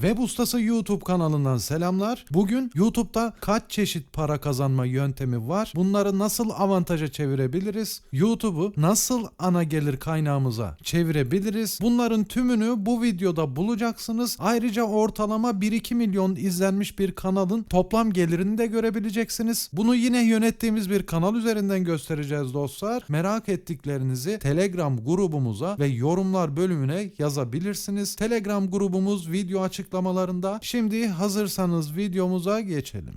Web Ustası YouTube kanalından selamlar. Bugün YouTube'da kaç çeşit para kazanma yöntemi var? Bunları nasıl avantaja çevirebiliriz? YouTube'u nasıl ana gelir kaynağımıza çevirebiliriz? Bunların tümünü bu videoda bulacaksınız. Ayrıca ortalama 1-2 milyon izlenmiş bir kanalın toplam gelirini de görebileceksiniz. Bunu yine yönettiğimiz bir kanal üzerinden göstereceğiz dostlar. Merak ettiklerinizi Telegram grubumuza ve yorumlar bölümüne yazabilirsiniz. Telegram grubumuz video açıklamalarında. Şimdi hazırsanız videomuza geçelim.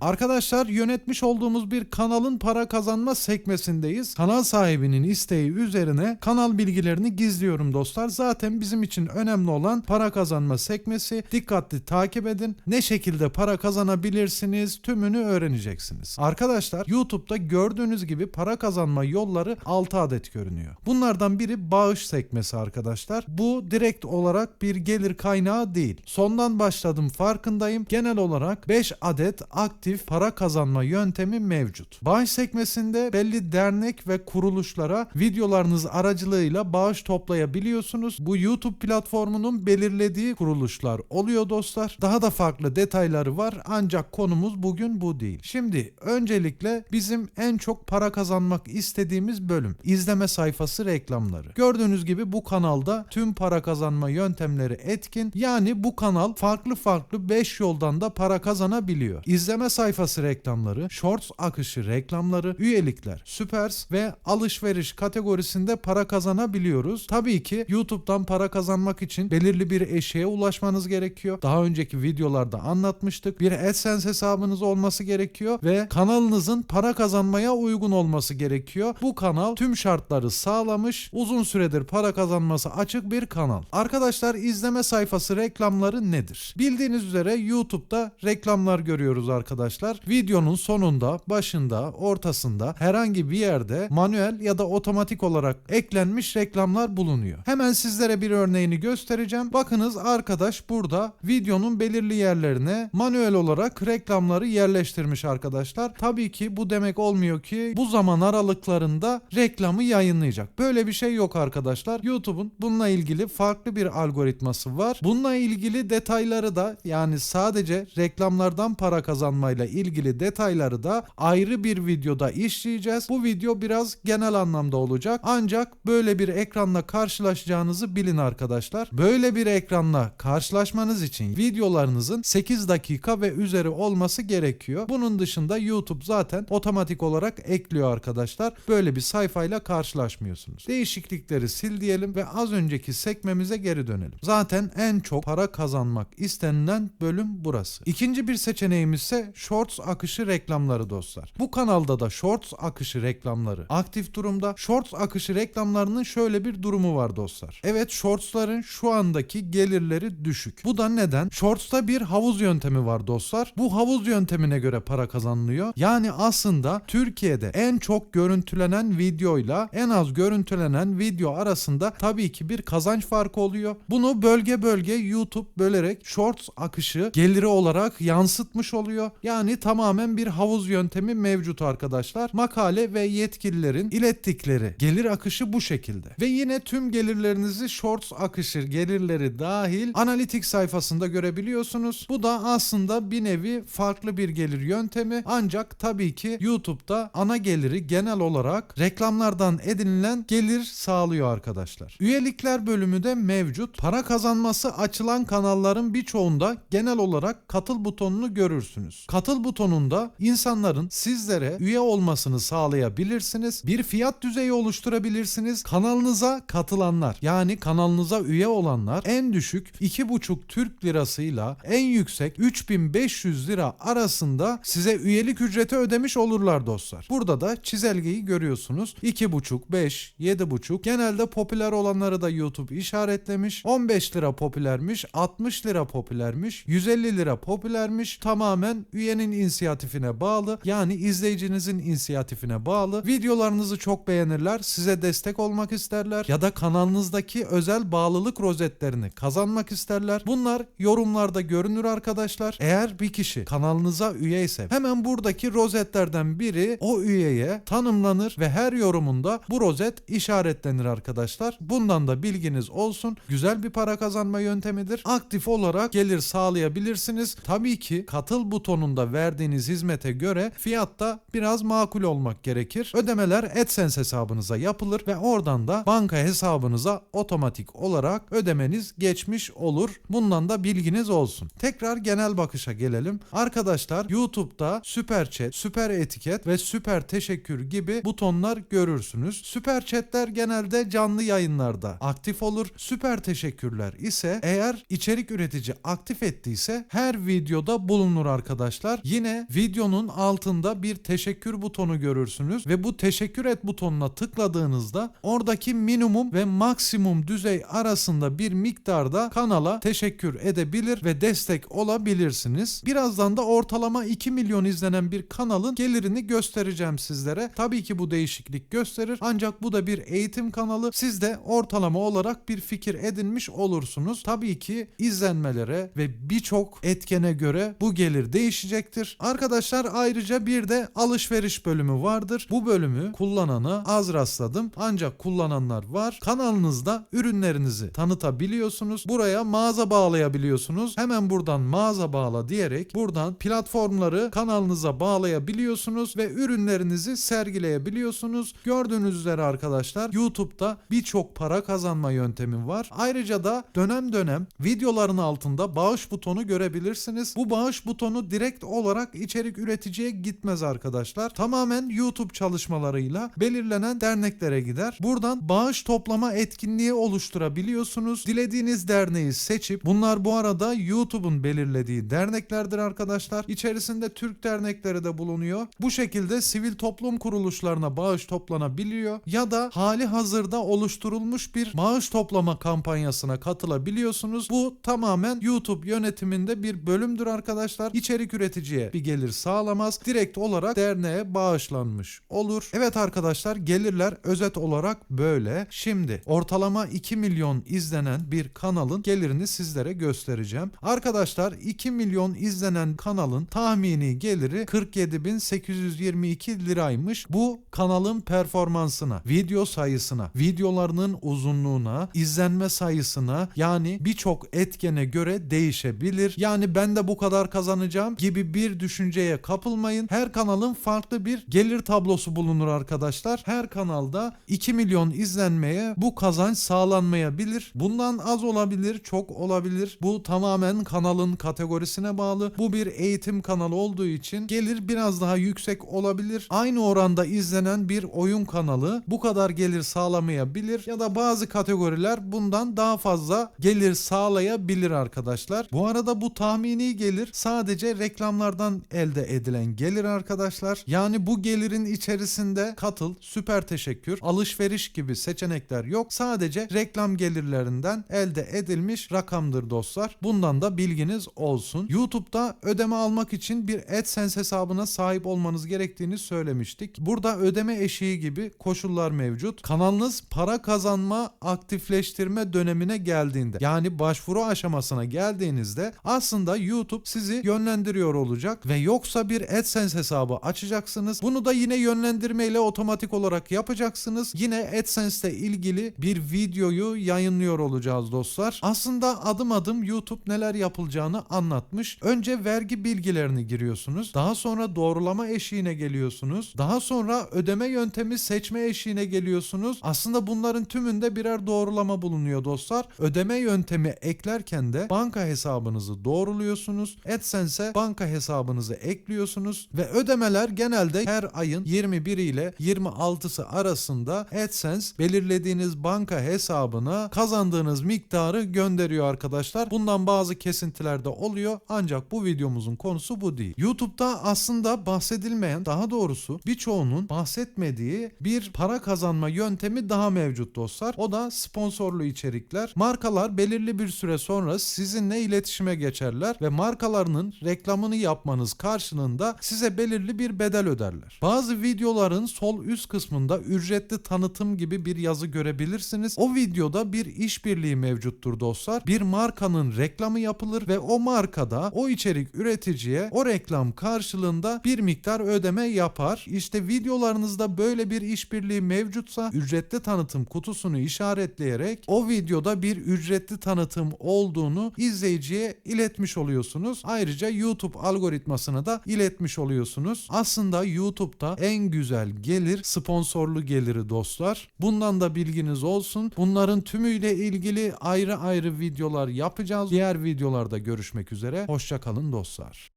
Arkadaşlar yönetmiş olduğumuz bir kanalın para kazanma sekmesindeyiz. Kanal sahibinin isteği üzerine kanal bilgilerini gizliyorum dostlar. Zaten bizim için önemli olan para kazanma sekmesi. Dikkatli takip edin. Ne şekilde para kazanabilirsiniz tümünü öğreneceksiniz. Arkadaşlar YouTube'da gördüğünüz gibi para kazanma yolları 6 adet görünüyor. Bunlardan biri bağış sekmesi arkadaşlar. Bu direkt olarak bir gelir kaynağı değil. Sondan başladım farkındayım. Genel olarak 5 adet aktif para kazanma yöntemi mevcut. Bağış sekmesinde belli dernek ve kuruluşlara videolarınız aracılığıyla bağış toplayabiliyorsunuz. Bu YouTube platformunun belirlediği kuruluşlar oluyor dostlar. Daha da farklı detayları var ancak konumuz bugün bu değil. Şimdi öncelikle bizim en çok para kazanmak istediğimiz bölüm izleme sayfası reklamları. Gördüğünüz gibi bu kanalda tüm para kazanma yöntemleri etkin. Yani bu kanal farklı farklı 5 yoldan da para kazanabiliyor. İzleme sayfası reklamları, shorts akışı reklamları, üyelikler, süpers ve alışveriş kategorisinde para kazanabiliyoruz. Tabii ki YouTube'dan para kazanmak için belirli bir eşeğe ulaşmanız gerekiyor. Daha önceki videolarda anlatmıştık. Bir AdSense hesabınız olması gerekiyor ve kanalınızın para kazanmaya uygun olması gerekiyor. Bu kanal tüm şartları sağlamış, uzun süredir para kazanması açık bir kanal. Arkadaşlar izleme sayfası reklamları nedir? Bildiğiniz üzere YouTube'da reklamlar görüyoruz arkadaşlar. Videonun sonunda, başında, ortasında herhangi bir yerde manuel ya da otomatik olarak eklenmiş reklamlar bulunuyor. Hemen sizlere bir örneğini göstereceğim. Bakınız arkadaş burada videonun belirli yerlerine manuel olarak reklamları yerleştirmiş arkadaşlar. Tabii ki bu demek olmuyor ki bu zaman aralıklarında reklamı yayınlayacak. Böyle bir şey yok arkadaşlar. YouTube'un bununla ilgili farklı bir algoritması var. Bununla ilgili detayları da yani sadece reklamlardan para kazanmayla ilgili detayları da ayrı bir videoda işleyeceğiz. Bu video biraz genel anlamda olacak. Ancak böyle bir ekranla karşılaşacağınızı bilin arkadaşlar. Böyle bir ekranla karşılaşmanız için videolarınızın 8 dakika ve üzeri olması gerekiyor. Bunun dışında YouTube zaten otomatik olarak ekliyor arkadaşlar. Böyle bir sayfayla karşılaşmıyorsunuz. Değişiklikleri sil diyelim ve az önceki sekmemize geri dönelim. Zaten en çok para kazanmak istenilen bölüm burası. İkinci bir seçeneğimiz ise Shorts akışı reklamları dostlar. Bu kanalda da Shorts akışı reklamları aktif durumda. Shorts akışı reklamlarının şöyle bir durumu var dostlar. Evet Shorts'ların şu andaki gelirleri düşük. Bu da neden? Shorts'ta bir havuz yöntemi var dostlar. Bu havuz yöntemine göre para kazanılıyor. Yani aslında Türkiye'de en çok görüntülenen videoyla en az görüntülenen video arasında tabii ki bir kazanç farkı oluyor. Bunu bölge bölge YouTube bölerek Shorts akışı geliri olarak yansıtmış oluyor. Yani tamamen bir havuz yöntemi mevcut arkadaşlar. Makale ve yetkililerin ilettikleri gelir akışı bu şekilde. Ve yine tüm gelirlerinizi Shorts akışı gelirleri dahil analitik sayfasında görebiliyorsunuz. Bu da aslında bir nevi farklı bir gelir yöntemi ancak tabii ki YouTube'da ana geliri genel olarak reklamlardan edinilen gelir sağlıyor arkadaşlar. Üyelikler bölümü de mevcut. Para kazanması açılan kanalların birçoğunda genel olarak katıl butonunu görürsünüz. Butonunda insanların sizlere üye olmasını sağlayabilirsiniz. Bir fiyat düzeyi oluşturabilirsiniz. Kanalınıza katılanlar yani kanalınıza üye olanlar en düşük 2,5 Türk lirasıyla en yüksek 3500 lira arasında size üyelik ücreti ödemiş olurlar dostlar. Burada da çizelgeyi görüyorsunuz. 2,5, 5, 7,5 genelde popüler olanları da YouTube işaretlemiş. 15 lira popülermiş, 60 lira popülermiş, 150 lira popülermiş. Tamamen üye üyenin inisiyatifine bağlı. Yani izleyicinizin inisiyatifine bağlı. Videolarınızı çok beğenirler, size destek olmak isterler ya da kanalınızdaki özel bağlılık rozetlerini kazanmak isterler. Bunlar yorumlarda görünür arkadaşlar. Eğer bir kişi kanalınıza üye ise hemen buradaki rozetlerden biri o üyeye tanımlanır ve her yorumunda bu rozet işaretlenir arkadaşlar. Bundan da bilginiz olsun. Güzel bir para kazanma yöntemidir. Aktif olarak gelir sağlayabilirsiniz. Tabii ki katıl butonunda verdiğiniz hizmete göre fiyatta biraz makul olmak gerekir. Ödemeler AdSense hesabınıza yapılır ve oradan da banka hesabınıza otomatik olarak ödemeniz geçmiş olur. Bundan da bilginiz olsun. Tekrar genel bakışa gelelim. Arkadaşlar YouTube'da süper chat, süper etiket ve süper teşekkür gibi butonlar görürsünüz. Süper chatler genelde canlı yayınlarda aktif olur. Süper teşekkürler ise eğer içerik üretici aktif ettiyse her videoda bulunur arkadaşlar. Yine videonun altında bir teşekkür butonu görürsünüz ve bu teşekkür et butonuna tıkladığınızda oradaki minimum ve maksimum düzey arasında bir miktarda kanala teşekkür edebilir ve destek olabilirsiniz. Birazdan da ortalama 2 milyon izlenen bir kanalın gelirini göstereceğim sizlere. Tabii ki bu değişiklik gösterir ancak bu da bir eğitim kanalı. Siz de ortalama olarak bir fikir edinmiş olursunuz. Tabii ki izlenmelere ve birçok etkene göre bu gelir değişecektir. Arkadaşlar ayrıca bir de alışveriş bölümü vardır. Bu bölümü kullanana az rastladım ancak kullananlar var. Kanalınızda ürünlerinizi tanıtabiliyorsunuz. Buraya mağaza bağlayabiliyorsunuz. Hemen buradan mağaza bağla diyerek buradan platformları kanalınıza bağlayabiliyorsunuz ve ürünlerinizi sergileyebiliyorsunuz. Gördüğünüz üzere arkadaşlar YouTube'da birçok para kazanma yöntemi var. Ayrıca da dönem dönem videoların altında bağış butonu görebilirsiniz. Bu bağış butonu direkt olarak içerik üreticiye gitmez arkadaşlar. Tamamen YouTube çalışmalarıyla belirlenen derneklere gider. Buradan bağış toplama etkinliği oluşturabiliyorsunuz. Dilediğiniz derneği seçip bunlar bu arada YouTube'un belirlediği derneklerdir arkadaşlar. İçerisinde Türk dernekleri de bulunuyor. Bu şekilde sivil toplum kuruluşlarına bağış toplanabiliyor ya da hali hazırda oluşturulmuş bir bağış toplama kampanyasına katılabiliyorsunuz. Bu tamamen YouTube yönetiminde bir bölümdür arkadaşlar. İçerik üreticiye bir gelir sağlamaz. Direkt olarak derneğe bağışlanmış olur. Evet arkadaşlar gelirler özet olarak böyle. Şimdi ortalama 2 milyon izlenen bir kanalın gelirini sizlere göstereceğim. Arkadaşlar 2 milyon izlenen kanalın tahmini geliri 47.822 liraymış. Bu kanalın performansına, video sayısına, videolarının uzunluğuna, izlenme sayısına yani birçok etkene göre değişebilir. Yani ben de bu kadar kazanacağım gibi bir düşünceye kapılmayın. Her kanalın farklı bir gelir tablosu bulunur arkadaşlar. Her kanalda 2 milyon izlenmeye bu kazanç sağlanmayabilir. Bundan az olabilir, çok olabilir. Bu tamamen kanalın kategorisine bağlı. Bu bir eğitim kanalı olduğu için gelir biraz daha yüksek olabilir. Aynı oranda izlenen bir oyun kanalı bu kadar gelir sağlamayabilir ya da bazı kategoriler bundan daha fazla gelir sağlayabilir arkadaşlar. Bu arada bu tahmini gelir sadece reklamlardan elde edilen gelir arkadaşlar. Yani bu gelirin içerisinde katıl, süper teşekkür, alışveriş gibi seçenekler yok. Sadece reklam gelirlerinden elde edilmiş rakamdır dostlar. Bundan da bilginiz olsun. YouTube'da ödeme almak için bir AdSense hesabına sahip olmanız gerektiğini söylemiştik. Burada ödeme eşiği gibi koşullar mevcut. Kanalınız para kazanma aktifleştirme dönemine geldiğinde yani başvuru aşamasına geldiğinizde aslında YouTube sizi yönlendiriyor olacak ve yoksa bir AdSense hesabı açacaksınız. Bunu da yine yönlendirmeyle otomatik olarak yapacaksınız. Yine AdSense ile ilgili bir videoyu yayınlıyor olacağız dostlar. Aslında adım adım YouTube neler yapılacağını anlatmış. Önce vergi bilgilerini giriyorsunuz. Daha sonra doğrulama eşiğine geliyorsunuz. Daha sonra ödeme yöntemi seçme eşiğine geliyorsunuz. Aslında bunların tümünde birer doğrulama bulunuyor dostlar. Ödeme yöntemi eklerken de banka hesabınızı doğruluyorsunuz. AdSense'e banka hesabınızı ekliyorsunuz ve ödemeler genelde her ayın 21 ile 26'sı arasında AdSense belirlediğiniz banka hesabına kazandığınız miktarı gönderiyor arkadaşlar. Bundan bazı kesintiler de oluyor ancak bu videomuzun konusu bu değil. YouTube'da aslında bahsedilmeyen daha doğrusu birçoğunun bahsetmediği bir para kazanma yöntemi daha mevcut dostlar. O da sponsorlu içerikler. Markalar belirli bir süre sonra sizinle iletişime geçerler ve markalarının reklamını yapmanız karşılığında size belirli bir bedel öderler. Bazı videoların sol üst kısmında ücretli tanıtım gibi bir yazı görebilirsiniz. O videoda bir işbirliği mevcuttur dostlar. Bir markanın reklamı yapılır ve o markada o içerik üreticiye o reklam karşılığında bir miktar ödeme yapar. İşte videolarınızda böyle bir işbirliği mevcutsa ücretli tanıtım kutusunu işaretleyerek o videoda bir ücretli tanıtım olduğunu izleyiciye iletmiş oluyorsunuz. Ayrıca YouTube algoritmasına da iletmiş oluyorsunuz. Aslında YouTube'da en güzel gelir sponsorlu geliri dostlar. Bundan da bilginiz olsun. Bunların tümüyle ilgili ayrı ayrı videolar yapacağız. Diğer videolarda görüşmek üzere. Hoşçakalın dostlar.